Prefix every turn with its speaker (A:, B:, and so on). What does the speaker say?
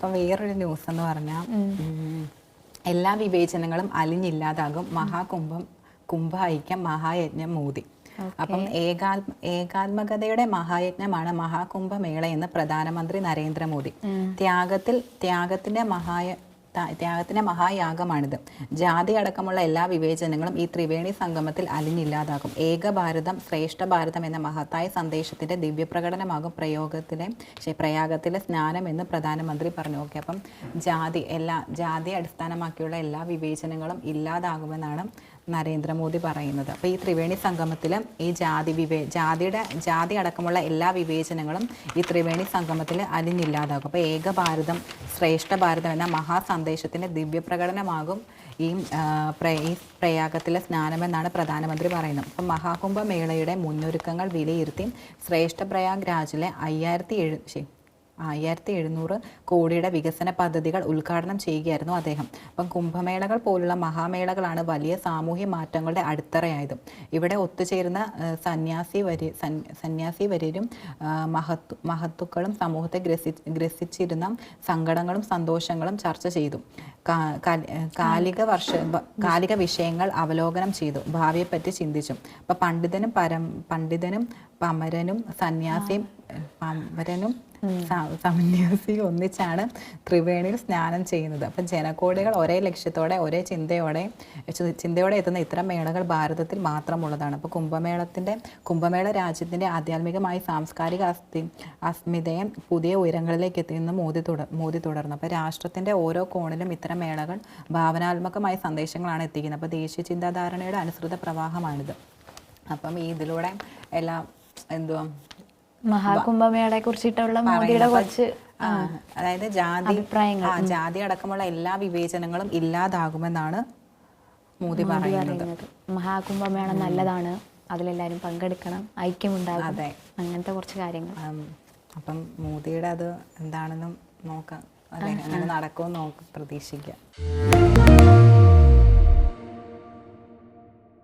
A: അപ്പം വേറൊരു ന്യൂസ് എന്ന് പറഞ്ഞാൽ എല്ലാ വിവേചനങ്ങളും അലിഞ്ഞില്ലാതാകും. മഹാകുംഭം കുംഭ ഐക്യം മഹായജ്ഞം മോദി. അപ്പം ഏകാത്മ ഏകാത്മകതയുടെ മഹായജ്ഞമാണ് മഹാകുംഭമേള എന്ന് പ്രധാനമന്ത്രി നരേന്ദ്രമോദി. ത്യാഗത്തിൽ ത്യാഗത്തിന്റെ മഹായ ത- ത്യാഗത്തിന്റെ മഹായാഗമാണിത്. ജാതി അടക്കമുള്ള എല്ലാ വിവേചനങ്ങളും ഈ ത്രിവേണി സംഗമത്തിൽ അലിഞ്ഞില്ലാതാകും. ഏക ഭാരതം ശ്രേഷ്ഠ ഭാരതം എന്ന മഹത്തായ സന്ദേശത്തിന്റെ ദിവ്യപ്രകടനമാകും പ്രയോഗത്തിലെ പ്രയാഗത്തിലെ സ്നാനം എന്ന് പ്രധാനമന്ത്രി പറഞ്ഞു. ഓക്കെ അപ്പം ജാതി എല്ലാ ജാതി അടിസ്ഥാനമാക്കിയുള്ള എല്ലാ വിവേചനങ്ങളും ഇല്ലാതാകുമെന്നാണ് നരേന്ദ്രമോദി പറയുന്നത്. അപ്പോൾ ഈ ത്രിവേണി സംഗമത്തിൽ ഈ ജാതി വിവേ ജാതിയുടെ ജാതി അടക്കമുള്ള എല്ലാ വിവേചനങ്ങളും ഈ ത്രിവേണി സംഗമത്തിൽ അലിഞ്ഞില്ലാതാകും. അപ്പോൾ ഏക ഭാരതം ശ്രേഷ്ഠ ഭാരതം എന്ന മഹാസന്ദേശത്തിന്റെ ദിവ്യപ്രകടനമാകും ഈ ഈ പ്രയാഗത്തിലെ സ്നാനമെന്നാണ് പ്രധാനമന്ത്രി പറയുന്നത്. അപ്പം മഹാകുംഭമേളയുടെ മുന്നൊരുക്കങ്ങൾ വിലയിരുത്തി ശ്രേഷ്ഠ പ്രയാഗ് രാജിലെ അയ്യായിരത്തി എഴു അയ്യായിരത്തി എഴുന്നൂറ് കോടിയുടെ വികസന പദ്ധതികൾ ഉദ്ഘാടനം ചെയ്യുകയായിരുന്നു അദ്ദേഹം. അപ്പം കുംഭമേളകൾ പോലുള്ള മഹാമേളകളാണ് വലിയ സാമൂഹ്യ മാറ്റങ്ങളുടെ അടിത്തറയായത്. ഇവിടെ ഒത്തുചേരുന്ന സന്യാസി വരി സന്യാസി വര്യരും മഹത്വ മഹത്തുക്കളും സമൂഹത്തെ ഗ്രസി ഗ്രസിച്ചിരുന്ന സങ്കടങ്ങളും സന്തോഷങ്ങളും ചർച്ച ചെയ്തു. കാലിക വർഷ കാലിക വിഷയങ്ങൾ അവലോകനം ചെയ്തു. ഭാവിയെപ്പറ്റി ചിന്തിച്ചു. അപ്പം പണ്ഡിതനും പരം പണ്ഡിതനും പമരനും സന്യാസിയും പമരനും സന്യാസി ഒന്നിച്ചാണ് ത്രിവേണിയിൽ സ്നാനം ചെയ്യുന്നത്. അപ്പം ജനകോടികൾ ഒരേ ലക്ഷ്യത്തോടെ ഒരേ ചിന്തയോടെ ചിന്തയോടെ എത്തുന്ന ഇത്തരം മേളകൾ ഭാരതത്തിൽ മാത്രമുള്ളതാണ്. അപ്പോൾ കുംഭമേളത്തിന്റെ കുംഭമേള രാജ്യത്തിന്റെ ആധ്യാത്മികമായി സാംസ്കാരിക അസ്ഥി അസ്മിതയെ പുതിയ ഉയരങ്ങളിലേക്ക് എത്തിയെന്ന് മോദി തുടർ മോദി തുടർന്നു. അപ്പോൾ രാഷ്ട്രത്തിന്റെ ഓരോ കോണിലും ഇത്തരം മേളകൾ ഭാവനാത്മകമായ സന്ദേശങ്ങളാണ് എത്തിക്കുന്നത്. അപ്പോൾ ദേശീയ ചിന്താധാരണയുടെ അനുസൃത പ്രവാഹമാണിത്. അപ്പം ഈ ഇതിലൂടെ എല്ലാം എന്തുവാ?
B: മഹാകുംഭമേളയെ കുറിച്ചിട്ടുള്ള മോദിയുടെ കുറച്ച്
A: അതായത് ജാതി. ആ ജാതി അടക്കമുള്ള എല്ലാ വിവേചനങ്ങളും ഇല്ലാതാകുമെന്നാണ് മോദി പറയുന്നത്.
B: പറയുന്നത്. മഹാകുംഭമേള നല്ലതാണ്. അതിലെല്ലാരും പങ്കെടുക്കണം. ഐക്യമുണ്ടാകും.
A: അതെ.
B: അങ്ങനത്തെ കുറച്ച് കാര്യങ്ങൾ.
A: അപ്പം മോദിയുടെ അത് എന്താണെന്നും നോക്കാം. അല്ലെ അങ്ങനെ നടക്കുമെന്ന് നോക്ക് പ്രതീക്ഷിക്കാം.